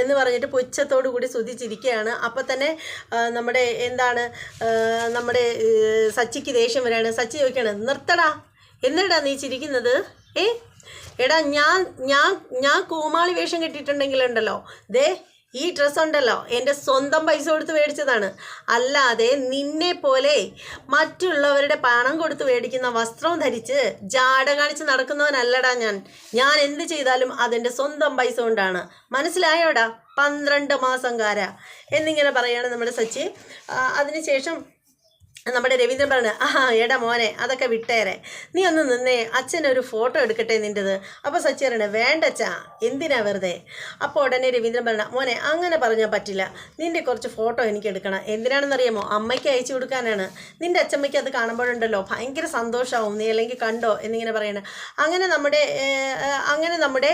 എന്ന് പറഞ്ഞിട്ട് പുച്ഛത്തോടു കൂടി സ്തുതിച്ചിരിക്കുകയാണ് അപ്പം തന്നെ നമ്മുടെ എന്താണ് നമ്മുടെ സച്ചിക്ക് ദേഷ്യം വരികയാണ് സച്ചി ചോദിക്കുകയാണ് നിർത്തടാ എന്നിടാ നീ ചിരിക്കുന്നത്? ഏ? എടാ ഞാൻ ഞാൻ ഞാൻ കോമാളി വേഷം കെട്ടിയിട്ടുണ്ടെങ്കിലുണ്ടല്ലോ. ദേ ഈ ഡ്രസ്സ് ഉണ്ടല്ലോ. എന്റെ സ്വന്തം പൈസ കൊടുത്ത് മേടിച്ചതാണ്. അല്ലാതെ നിന്നെ പോലെ മറ്റുള്ളവരുടെ പണം കൊടുത്ത് മേടിക്കുന്ന വസ്ത്രം ധരിച്ച് ജാട കാണിച്ച് നടക്കുന്നവനല്ലടാ ഞാൻ. ഞാൻ എന്ത് ചെയ്താലും അതെന്റെ സ്വന്തം പൈസ കൊണ്ടാണ്. മനസ്സിലായോടാ? പന്ത്രണ്ട് മാസം കാര. എന്നിങ്ങനെ പറയുകയാണ് നമ്മുടെ സച്ചി. അതിനുശേഷം നമ്മുടെ രവീന്ദ്രൻ പറഞ്ഞു ആ എടാ മോനെ അതൊക്കെ വിട്ടേരെ. നീ ഒന്ന് നിന്നേ അച്ഛനൊരു ഫോട്ടോ എടുക്കട്ടെ നിന്റെത് അപ്പോൾ സച്ചി പറയണേ വേണ്ടച്ചാ എന്തിനാ വെറുതെ? അപ്പോൾ ഉടനെ രവീന്ദ്രൻ പറഞ്ഞ മോനെ അങ്ങനെ പറഞ്ഞാൽ പറ്റില്ല. നിന്റെ കുറച്ച് ഫോട്ടോ എനിക്ക് എടുക്കണം. എന്തിനാണെന്നറിയാമോ? അമ്മയ്ക്ക് അയച്ചു കൊടുക്കാനാണ്. നിന്റെ അച്ഛമ്മയ്ക്ക് അത് കാണുമ്പോഴുണ്ടല്ലോ ഭയങ്കര സന്തോഷമാവും നീ അല്ലെങ്കിൽ കണ്ടോ? എന്നിങ്ങനെ പറയണേ. അങ്ങനെ നമ്മുടെ അങ്ങനെ നമ്മുടെ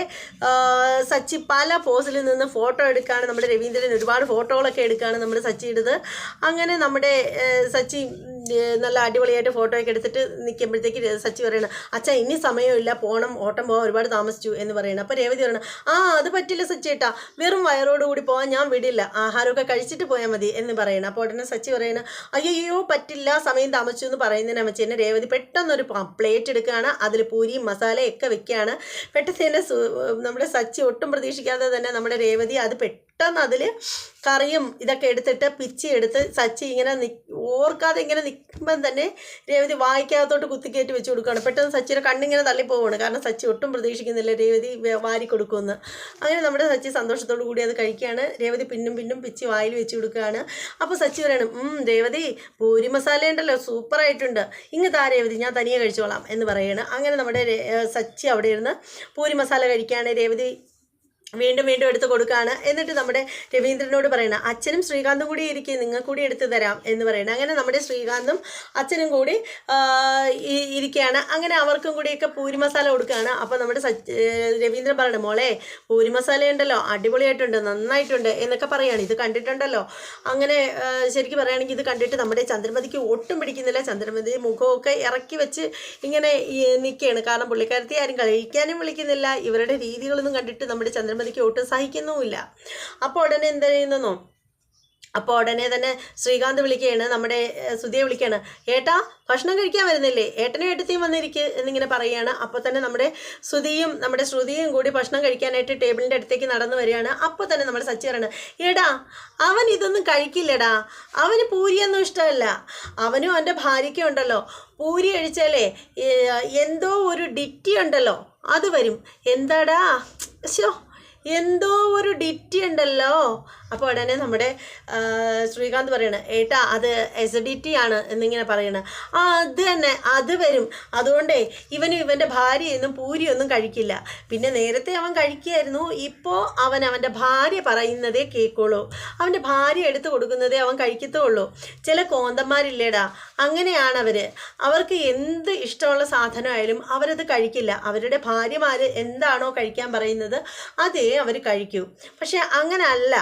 സച്ചി പല പോസിൽ നിന്ന് ഫോട്ടോ എടുക്കുകയാണ് നമ്മുടെ രവീന്ദ്രൻ ഒരുപാട് ഫോട്ടോകളൊക്കെ എടുക്കുകയാണ് നമ്മുടെ സച്ചിയുടേത്. അങ്ങനെ നമ്മുടെ സച്ചി നല്ല അടിപൊളിയായിട്ട് ഫോട്ടോ ഒക്കെ എടുത്തിട്ട് നിൽക്കുമ്പോഴത്തേക്ക് സച്ചി പറയണം അച്ഛാ ഇനി സമയമില്ല പോകണം ഓട്ടം പോകാൻ ഒരുപാട് താമസിച്ചു എന്ന് പറയണം. അപ്പോൾ രേവതി പറയണം ആ അത് പറ്റില്ല സച്ചിയേട്ടാ വെറും വയറോട് കൂടി പോകാൻ ഞാൻ വിടില്ല ആഹാരമൊക്കെ കഴിച്ചിട്ട് പോയാൽ മതി എന്ന് പറയണം. അപ്പോൾ ഉടനെ സച്ചി പറയണം അയ്യോ പറ്റില്ല സമയം താമസിച്ചു എന്ന് പറയുന്നതിനെ അമ്മച്ചി എന്നെ രേവതി പെട്ടെന്നൊരു പ്ലേറ്റ് എടുക്കുകയാണ്. അതിൽ പൂരിയും മസാലയും ഒക്കെ വെക്കുകയാണ്. പെട്ടെന്ന് തന്നെ നമ്മുടെ സച്ചി ഒട്ടും പ്രതീക്ഷിക്കാതെ തന്നെ നമ്മുടെ രേവതി അത് പെട്ടെന്ന് അതിൽ കറിയും ഇതൊക്കെ എടുത്തിട്ട് പിച്ചി എടുത്ത് സച്ചി ഇങ്ങനെ നി ഓർക്കാതെ ഇങ്ങനെ നിൽക്കുമ്പം തന്നെ രേവതി വായിക്കകത്തോട്ട് കുത്തിക്കയറ്റി വെച്ച് കൊടുക്കുകയാണ്. പെട്ടെന്ന് സച്ചിയുടെ കണ്ണിങ്ങനെ തള്ളിപ്പോവാണ് കാരണം സച്ചി ഒട്ടും പ്രതീക്ഷിക്കുന്നില്ല രേവതി വാരി കൊടുക്കുമെന്ന്. അങ്ങനെ നമ്മുടെ സച്ചി സന്തോഷത്തോടു കൂടി അത് കഴിക്കുകയാണ്. രേവതി പിന്നും പിന്നും പിച്ചി വായിൽ വെച്ച് കൊടുക്കുകയാണ്. അപ്പോൾ സച്ചി പറയണം രേവതി പൂരി മസാല ഉണ്ടല്ലോ സൂപ്പറായിട്ടുണ്ട് ഇങ്ങ് താ രേവതി ഞാൻ തനിയെ കഴിച്ചോളാം എന്ന് പറയുകയാണ് അങ്ങനെ നമ്മുടെ സച്ചി അവിടെ ഇരുന്ന് പൂരി മസാല കഴിക്കുകയാണ്. രേവതി വീണ്ടും വീണ്ടും എടുത്ത് കൊടുക്കുകയാണ് എന്നിട്ട് നമ്മുടെ രവീന്ദ്രനോട് പറയണം അച്ഛനും ശ്രീകാന്തും കൂടി ഇരിക്കും നിങ്ങൾ കൂടി എടുത്ത് തരാം എന്ന് പറയണം. അങ്ങനെ നമ്മുടെ ശ്രീകാന്തും അച്ഛനും കൂടി ഇരിക്കുകയാണ് അങ്ങനെ അവർക്കും കൂടിയൊക്കെ പൂരി മസാല കൊടുക്കുകയാണ് അപ്പോൾ നമ്മുടെ രവീന്ദ്രൻ പറയണം മോളെ പൂരി മസാല ഉണ്ടല്ലോ അടിപൊളിയായിട്ടുണ്ട് നന്നായിട്ടുണ്ട് എന്നൊക്കെ പറയുകയാണ് ഇത് കണ്ടിട്ടുണ്ടല്ലോ. അങ്ങനെ ശരിക്കും പറയുകയാണെങ്കിൽ ഇത് കണ്ടിട്ട് നമ്മുടെ ചന്ദ്രമതിക്ക് ഒട്ടും പിടിക്കുന്നില്ല. ചന്ദ്രമതി മുഖമൊക്കെ ഇറക്കി വെച്ച് ഇങ്ങനെ നിൽക്കുകയാണ്. കാരണം പുള്ളിക്കാരത്തി ആരും കഴിക്കാനും വിളിക്കുന്നില്ല. ഇവരുടെ രീതികളൊന്നും കണ്ടിട്ട് നമ്മുടെ ചന്ദ്രമതിക്ക് ഒട്ടും സഹിക്കുന്നുമില്ല. അപ്പോൾ ഉടനെ എന്താ ചെയ്യുന്നോ അപ്പോൾ ഉടനെ തന്നെ ശ്രീകാന്ത് വിളിക്കുകയാണ് നമ്മുടെ സുധിയെ വിളിക്കുകയാണ്. ഏട്ടാ ഭക്ഷണം കഴിക്കാൻ വരുന്നില്ലേ? ഏട്ടനും ഏട്ടത്തിയും വന്നിരിക്കുക എന്നിങ്ങനെ പറയുകയാണ്. അപ്പോൾ തന്നെ നമ്മുടെ സുധിയും നമ്മുടെ ശ്രുതിയും കൂടി ഭക്ഷണം കഴിക്കാനായിട്ട് ടേബിളിന്റെ അടുത്തേക്ക് നടന്നു വരികയാണ്. അപ്പോൾ തന്നെ നമ്മുടെ സച്ചി പറയണം എടാ അവൻ ഇതൊന്നും കഴിക്കില്ലടാ. അവന് പൂരിയൊന്നും ഇഷ്ടമല്ല. അവനും അവന്റെ ഭാര്യയ്ക്കും ഉണ്ടല്ലോ. പൂരി കഴിച്ചാലേ എന്തോ ഒരു ഡിറ്റി ഉണ്ടല്ലോ. അത് വരും. എന്താടാ? ശോ എന്തോ ഒരു ഡിറ്റി ഉണ്ടല്ലോ. അപ്പോൾ ഉടനെ നമ്മുടെ ശ്രീകാന്ത് പറയണ ഏട്ടാ അത് എസിഡിറ്റി ആണ് എന്നിങ്ങനെ പറയണ. ആ അത് തന്നെ അത് വരും. അതുകൊണ്ടേ ഇവനും ഇവന്റെ ഭാര്യയൊന്നും പൂരിയൊന്നും കഴിക്കില്ല. പിന്നെ നേരത്തെ അവൻ കഴിക്കുമായിരുന്നു ഇപ്പോൾ അവൻ അവന്റെ ഭാര്യ പറയുന്നതേ കേൾക്കുള്ളൂ അവന്റെ ഭാര്യ എടുത്തു കൊടുക്കുന്നതേ അവൻ കഴിക്കത്തുള്ളൂ. ചില കോന്തന്മാരില്ലേടാ. അങ്ങനെയാണ് അവർ അവർക്ക് എന്ത് ഇഷ്ടമുള്ള സാധനമായാലും അവരത് കഴിക്കില്ല. അവരുടെ ഭാര്യമാർ എന്താണോ കഴിക്കാൻ പറയുന്നത് അതേ അവർ കഴിക്കൂ. പക്ഷേ അങ്ങനെ അല്ല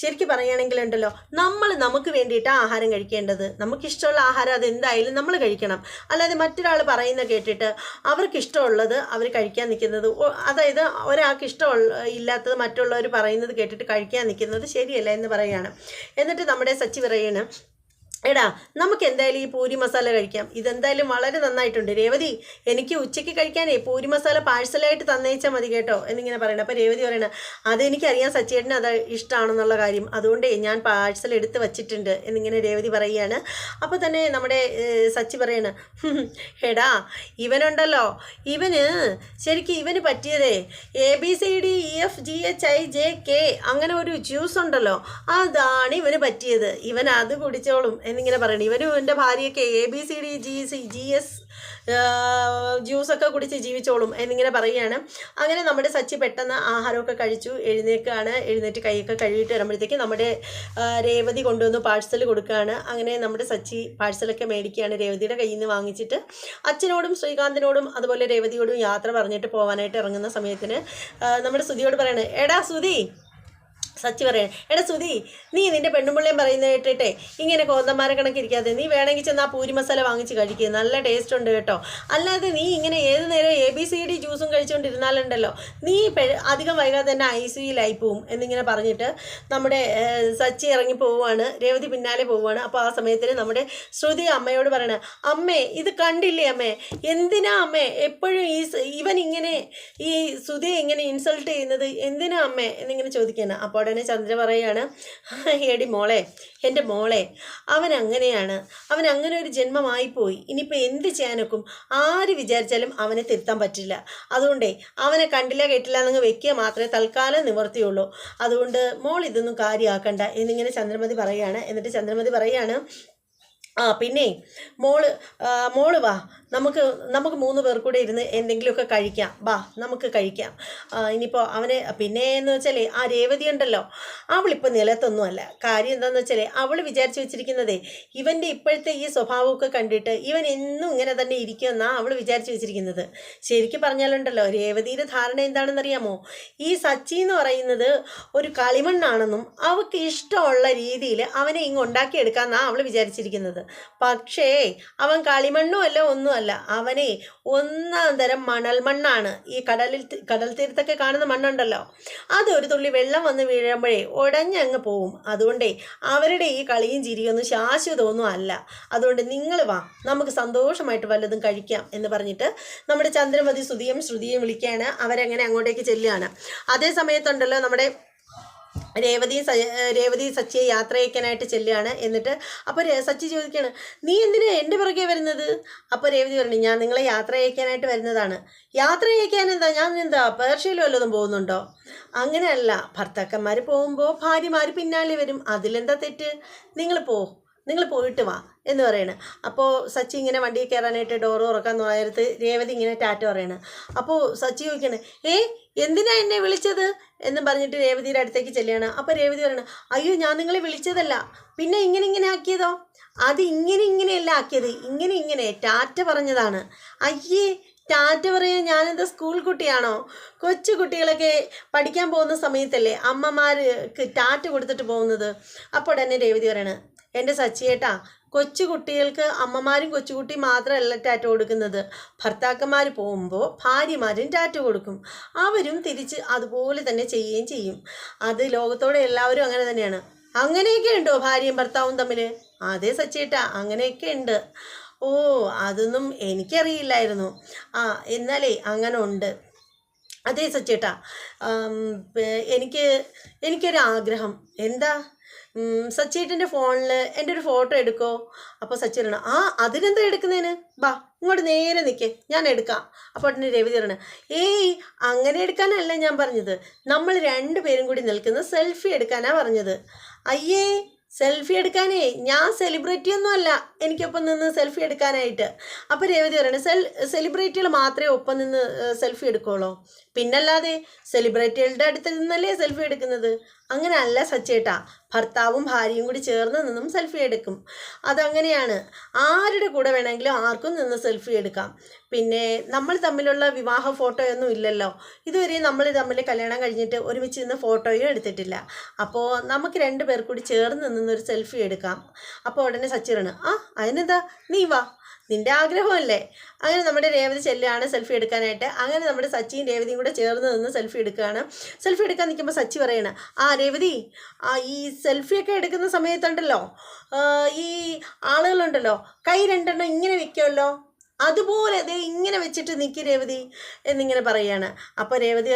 ശരിക്കും പറയുകയാണെങ്കിലുണ്ടല്ലോ നമ്മൾ നമുക്ക് വേണ്ടിയിട്ട് ആഹാരം കഴിക്കേണ്ടത്. നമുക്കിഷ്ടമുള്ള ആഹാരം അത് എന്തായാലും നമ്മൾ കഴിക്കണം. അല്ലാതെ മറ്റൊരാൾ പറയുന്ന കേട്ടിട്ട് അവർക്ക് ഇഷ്ടമുള്ളത് അവർ കഴിക്കാൻ നിൽക്കുന്നത് അതായത് ഒരാൾക്ക് ഇഷ്ടമുള്ള ഇല്ലാത്തത് മറ്റുള്ളവർ പറയുന്നത് കേട്ടിട്ട് കഴിക്കാൻ നിൽക്കുന്നത് ശരിയല്ല എന്ന് പറയുകയാണ്. എന്നിട്ട് നമ്മുടെ സച്ചി പറയാണ് എടാ നമുക്ക് എന്തായാലും ഈ പൂരി മസാല കഴിക്കാം. ഇതെന്തായാലും വളരെ നന്നായിട്ടുണ്ട്. രേവതി എനിക്ക് ഉച്ചയ്ക്ക് കഴിക്കാനേ പൂരി മസാല പാഴ്സലായിട്ട് തന്നേച്ചാൽ മതി കേട്ടോ എന്നിങ്ങനെ പറയണം. അപ്പോൾ രേവതി പറയണ അതെനിക്കറിയാം സച്ചേട്ടന് അത് ഇഷ്ടമാണെന്നുള്ള കാര്യം. അതുകൊണ്ടേ ഞാൻ പാഴ്സൽ എടുത്ത് വച്ചിട്ടുണ്ട് എന്നിങ്ങനെ രേവതി പറയുകയാണ്. അപ്പോൾ തന്നെ നമ്മുടെ സച്ചി പറയണ "ഹും, എടാ ഇവനുണ്ടല്ലോ. ഇവന് ശരിക്കും ഇവന് പറ്റിയതേ A B C D E F G H I J K അങ്ങനെ ഒരു ജ്യൂസ് ഉണ്ടല്ലോ അതാണ് ഇവന് പറ്റിയത്. ഇവൻ അത് കുടിച്ചോളും എന്നിങ്ങനെ പറയണം. ഇവനും എന്റെ ഭാര്യയൊക്കെ A B C D G C G S ജ്യൂസൊക്കെ കുടിച്ച് ജീവിച്ചോളും എന്നിങ്ങനെ പറയുകയാണ്. അങ്ങനെ നമ്മുടെ സച്ചി പെട്ടെന്ന് ആഹാരമൊക്കെ കഴിച്ചു എഴുന്നേക്കാണ് എഴുന്നേറ്റ് കൈയൊക്കെ കഴുകിയിട്ട് വരുമ്പോഴത്തേക്ക് നമ്മുടെ രേവതി കൊണ്ടുവന്ന് പാഴ്സൽ കൊടുക്കുകയാണ്. അങ്ങനെ നമ്മുടെ സച്ചി പാഴ്സലൊക്കെ മേടിക്കുകയാണ് രേവതിയുടെ കയ്യിൽ നിന്ന് വാങ്ങിച്ചിട്ട്. അച്ഛനോടും ശ്രീകാന്തിനോടും അതുപോലെ രേവതിയോടും യാത്ര പറഞ്ഞിട്ട് പോകാനായിട്ട് ഇറങ്ങുന്ന സമയത്തിന് നമ്മുടെ സുധിയോട് പറയണേ എടാ സുധി സച്ചി പറയണേ എടാ സുധി നീ നിന്റെ പെണ്ണുമ്പിള്ളയും പറയുന്നത് കേട്ടിട്ടെ ഇങ്ങനെ കോന്തന്മാരെ കണക്കിരിക്കാതെ നീ വേണമെങ്കിൽ ചെന്ന് ആ പൂരി മസാല വാങ്ങിച്ച് കഴിക്കുക നല്ല ടേസ്റ്റ് ഉണ്ട് കേട്ടോ. അല്ലാതെ നീ ഇങ്ങനെ ഏത് നേരം എ ബി സി ഡി ജ്യൂസും കഴിച്ചുകൊണ്ടിരുന്നാലുണ്ടല്ലോ നീ അധികം വൈകാതെ തന്നെ ഐ സിയിലായി പോവും എന്നിങ്ങനെ പറഞ്ഞിട്ട് നമ്മുടെ സച്ചി ഇറങ്ങി പോവുകയാണ് രേവതി പിന്നാലെ പോവുകയാണ് അപ്പോൾ ആ സമയത്തിന് നമ്മുടെ ശ്രുതി അമ്മയോട് പറയണേ അമ്മേ ഇത് കണ്ടില്ലേ അമ്മേ എന്തിനാ അമ്മേ എപ്പോഴും ഈ ഇവൻ ഇങ്ങനെ ഈ സുധിയെ ഇങ്ങനെ ഇൻസൾട്ട് ചെയ്യുന്നത് എന്തിനാ അമ്മേ? എന്നിങ്ങനെ ചോദിക്കാണ് അപ്പോൾ ഉടനെ ചന്ദ്ര പറയുകയാണ് ഏടി മോളെ എന്റെ മോളെ അവൻ അങ്ങനെയാണ് അവൻ അങ്ങനെ ഒരു ജന്മമായിപ്പോയി ഇനിയിപ്പോൾ എന്ത് ചെയ്യാനൊക്കും? ആര് വിചാരിച്ചാലും അവനെ തിരുത്താൻ പറ്റില്ല. അതുകൊണ്ടേ അവനെ കണ്ടില്ല കേട്ടില്ല എന്നങ്ങ് വെക്കുക മാത്രമേ തൽക്കാലം നിവർത്തിയുള്ളൂ. അതുകൊണ്ട് മോൾ ഇതൊന്നും കാര്യമാക്കണ്ട എന്നിങ്ങനെ ചന്ദ്രമതി പറയുകയാണ്. എന്നിട്ട് ചന്ദ്രമതി പറയുകയാണ് ആ പിന്നെ മോൾ മോൾ വാ. നമുക്ക് നമുക്ക് മൂന്ന് പേർ കൂടെ ഇരുന്ന് എന്തെങ്കിലുമൊക്കെ കഴിക്കാം. വാ നമുക്ക് കഴിക്കാം. ഇനിയിപ്പോൾ അവന് പിന്നെ എന്ന് വെച്ചാൽ ആ രേവതി ഉണ്ടല്ലോ. അവളിപ്പോൾ നിലത്തൊന്നുമല്ല. കാര്യം എന്താണെന്ന് വെച്ചാൽ അവൾ വിചാരിച്ചു വെച്ചിരിക്കുന്നതേ ഇവന്റെ ഇപ്പോഴത്തെ ഈ സ്വഭാവമൊക്കെ കണ്ടിട്ട് ഇവൻ എന്നും ഇങ്ങനെ തന്നെ ഇരിക്കുമെന്നാണ് അവൾ വിചാരിച്ചു വെച്ചിരിക്കുന്നത്. ശരിക്കും പറഞ്ഞാലുണ്ടല്ലോ രേവതിയുടെ ധാരണ എന്താണെന്നറിയാമോ? ഈ സച്ചി എന്ന് പറയുന്നത് ഒരു കളിമണ്ണാണെന്നും അവൾക്ക് ഇഷ്ടമുള്ള രീതിയിൽ അവനെ ഇങ്ങ് ഉണ്ടാക്കിയെടുക്കാമെന്നാണ് അവൾ വിചാരിച്ചിരിക്കുന്നത്. പക്ഷേ അവൻ കളിമണ്ണും അല്ല ഒന്നുമല്ല. അവനെ ഒന്നാം തരം മണൽ മണ്ണാണ്. ഈ കടലിൽ കടൽ തീരത്തൊക്കെ കാണുന്ന മണ്ണുണ്ടല്ലോ. അത് ഒരു തുള്ളി വെള്ളം വന്ന് വീഴുമ്പോഴേ ഉടഞ്ഞങ്ങ് പോവും. അതുകൊണ്ടേ അവരുടെ ഈ കളിയും ചിരിയൊന്നും ശാശ്വതമൊന്നും അല്ല. അതുകൊണ്ട് നിങ്ങൾ വാ നമുക്ക് സന്തോഷമായിട്ട് വല്ലതും കഴിക്കാം എന്ന് പറഞ്ഞിട്ട് നമ്മുടെ ചന്ദ്രമതി ശ്രുതിയും ശ്രുതിയും വിളിക്കുകയാണ്. അവരങ്ങനെ അങ്ങോട്ടേക്ക് ചെല്ലുകയാണ്. അതേ സമയത്തുണ്ടല്ലോ നമ്മുടെ രേവതി രേവതി സച്ചിയെ യാത്ര അയക്കാനായിട്ട് ചെല്ലുകയാണ്. എന്നിട്ട് അപ്പോൾ സച്ചി ചോദിക്കുകയാണ് നീ എന്തിനാ എന്റെ പുറകെ വരുന്നത്? അപ്പോൾ രേവതി പറഞ്ഞു ഞാൻ നിങ്ങളെ യാത്ര അയക്കാനായിട്ട് വരുന്നതാണ്. യാത്ര അയക്കാൻ എന്താ? ഞാൻ എന്താ പേർഷ്യയിൽ വല്ലതും പോകുന്നുണ്ടോ? അങ്ങനെയല്ല ഭർത്താക്കന്മാർ പോകുമ്പോൾ ഭാര്യമാർ പിന്നാലെ വരും. അതിലെന്താ തെറ്റ്? നിങ്ങൾ പോ നിങ്ങൾ പോയിട്ട് വാ എന്ന് പറയണേ. അപ്പോൾ സച്ചി ഇങ്ങനെ വണ്ടിയിൽ കയറാനായിട്ട് ഡോറ് തുറക്കാൻ നേരത്ത് രേവതി ഇങ്ങനെ ടാറ്റ പറയണേ. അപ്പോൾ സച്ചി ചോദിക്കണേ ഏ എന്തിനാ എന്നെ വിളിച്ചത്? എന്ന് പറഞ്ഞിട്ട് രേവതിയുടെ അടുത്തേക്ക് ചെല്ലുകയാണ്. അപ്പോൾ രേവതി പറയണം അയ്യോ ഞാൻ നിങ്ങളെ വിളിച്ചതല്ല. പിന്നെ ഇങ്ങനെ ഇങ്ങനെ ആക്കിയതോ? അത് ഇങ്ങനെ ഇങ്ങനെയല്ല ആക്കിയത്. ഇങ്ങനെ ഇങ്ങനെ. ടാറ്റ പറഞ്ഞതാണ്. അയ്യേ ടാറ്റ പറയാൻ ഞാനെന്താ സ്കൂൾ കുട്ടിയാണോ? കൊച്ചു കുട്ടികളൊക്കെ പഠിക്കാൻ പോകുന്ന സമയത്തല്ലേ അമ്മമാർക്ക് ടാറ്റ കൊടുത്തിട്ട് പോകുന്നത്? അപ്പോൾ തന്നെ രേവതി പറയണ എന്റെ സച്ചിയേട്ടാ കൊച്ചു കുട്ടികൾക്ക് അമ്മമാരും കൊച്ചുകുട്ടി മാത്രമല്ല ടാറ്റ കൊടുക്കുന്നത്. ഭർത്താക്കന്മാർ പോകുമ്പോൾ ഭാര്യമാരും ടാറ്റ കൊടുക്കും. അവരും തിരിച്ച് അതുപോലെ തന്നെ ചെയ്യുകയും ചെയ്യും. അത് ലോകത്തോടെ എല്ലാവരും അങ്ങനെ തന്നെയാണ്. അങ്ങനെയൊക്കെ ഉണ്ടോ ഭാര്യയും ഭർത്താവും തമ്മിൽ അതേ സച്ചേട്ടാ അങ്ങനെയൊക്കെ ഉണ്ട്. ഓ അതൊന്നും എനിക്കറിയില്ലായിരുന്നു. ആ എന്നാലേ അങ്ങനെ ഉണ്ട്. അതേ സച്ചേട്ടാ എനിക്ക് എനിക്കൊരു ആഗ്രഹം എന്താ? സച്ചേട്ടന്റെ ഫോണിൽ എന്റെ ഒരു ഫോട്ടോ എടുക്കോ? അപ്പോൾ സച്ചേട്ടനാണ് ആ അതിനെന്താ എടുക്കുന്നതിന്? ബാ ഇങ്ങോട്ട് നേരെ നിൽക്കേ ഞാൻ എടുക്കാം. അപ്പോൾ ഉടനെ രവി തരണം ഏയ് അങ്ങനെ എടുക്കാനല്ല ഞാൻ പറഞ്ഞത്. നമ്മൾ രണ്ട് പേരും കൂടി നിൽക്കുന്ന സെൽഫി എടുക്കാനാണ് പറഞ്ഞത്. അയ്യേ സെൽഫി എടുക്കാനേ ഞാൻ സെലിബ്രിറ്റി ഒന്നും അല്ല എനിക്കൊപ്പം നിന്ന് സെൽഫി എടുക്കാനായിട്ട്. അപ്പോൾ രേവതി പറയണത് സെൽ സെലിബ്രിറ്റികൾ മാത്രമേ ഒപ്പം നിന്ന് സെൽഫി എടുക്കുള്ളൂ. പിന്നല്ലാതെ സെലിബ്രിറ്റികളുടെ അടുത്ത് നിന്നല്ലേ സെൽഫി എടുക്കുന്നത്? അങ്ങനെ അല്ല സച്ചേട്ടാ. ഭർത്താവും ഭാര്യയും കൂടി ചേർന്ന് നിന്നും സെൽഫി എടുക്കും. അതങ്ങനെയാണ്. ആരുടെ കൂടെ വേണമെങ്കിലും ആർക്കും നിന്ന് സെൽഫി എടുക്കാം. പിന്നെ നമ്മൾ തമ്മിലുള്ള വിവാഹ ഫോട്ടോയൊന്നും ഇല്ലല്ലോ. ഇതുവരെ നമ്മൾ തമ്മിൽ കല്യാണം കഴിഞ്ഞിട്ട് ഒരുമിച്ച് നിന്ന് ഫോട്ടോയും എടുത്തിട്ടില്ല. അപ്പോൾ നമുക്ക് രണ്ട് പേർ കൂടി ചേർന്ന് നിന്നൊരു സെൽഫി എടുക്കാം. അപ്പോൾ ഉടനെ സച്ചിറാണ് ആ അതിനെന്താ? നീ വാ. നിന്റെ ആഗ്രഹമല്ലേ? അങ്ങനെ നമ്മുടെ രേവതി ചെല്ലുകയാണ് സെൽഫി എടുക്കാനായിട്ട്. അങ്ങനെ നമ്മുടെ സച്ചിയും രേവതിയും കൂടെ ചേർന്ന് നിന്ന് സെൽഫി എടുക്കുകയാണ്. സെൽഫി എടുക്കാൻ നിൽക്കുമ്പോൾ സച്ചി പറയണ ആ രേവതി ആ ഈ സെൽഫിയൊക്കെ എടുക്കുന്ന സമയത്തുണ്ടല്ലോ ഈ ആളുകളുണ്ടല്ലോ കൈ രണ്ടെണ്ണം ഇങ്ങനെ വെക്കുമല്ലോ. അതുപോലെ ദേ ഇങ്ങനെ വെച്ചിട്ട് നിൽക്കി രേവതി എന്നിങ്ങനെ പറയാണ്. അപ്പോൾ രേവതി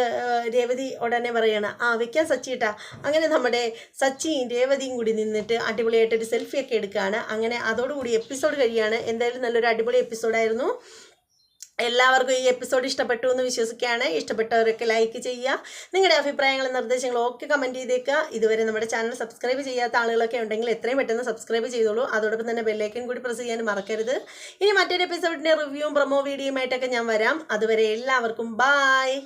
രേവതി ഉടനെ പറയാണ് ആ വെക്കാൻ സച്ചിട്ടാ. അങ്ങനെ നമ്മുടെ സച്ചിയും രേവതിയും കൂടി നിന്നിട്ട് അടിപൊളിയായിട്ടൊരു സെൽഫിയൊക്കെ എടുക്കുകയാണ് അങ്ങനെ അതോടുകൂടി എപ്പിസോഡ് കഴിയാണ്. എന്തായാലും നല്ലൊരു അടിപൊളി എപ്പിസോഡായിരുന്നു എല്ലാവർക്കും ഈ എപ്പിസോഡ് ഇഷ്ടപ്പെട്ടു എന്ന് വിശ്വസിക്കുകയാണ്. ഇഷ്ടപ്പെട്ടവരൊക്കെ ലൈക്ക് ചെയ്യുക. നിങ്ങളുടെ അഭിപ്രായങ്ങളും നിർദ്ദേശങ്ങളും ഒക്കെ കമന്റ് ചെയ്തേക്കുക. ഇതുവരെ നമ്മുടെ ചാനൽ സബ്സ്ക്രൈബ് ചെയ്യാത്ത ആളുകളൊക്കെ ഉണ്ടെങ്കിൽ എത്രയും പെട്ടെന്ന് സബ്സ്ക്രൈബ് ചെയ്തോളൂ. അതോടൊപ്പം തന്നെ ബെല്ലൈക്കൻ കൂടി പ്രസ് ചെയ്യാൻ മറക്കരുത്. ഇനി മറ്റൊരു എപ്പിസോഡിന്റെ റിവ്യൂവും പ്രൊമോ വീഡിയോയുമായിട്ടൊക്കെ ഞാൻ വരാം. അതുവരെ എല്ലാവർക്കും ബായ്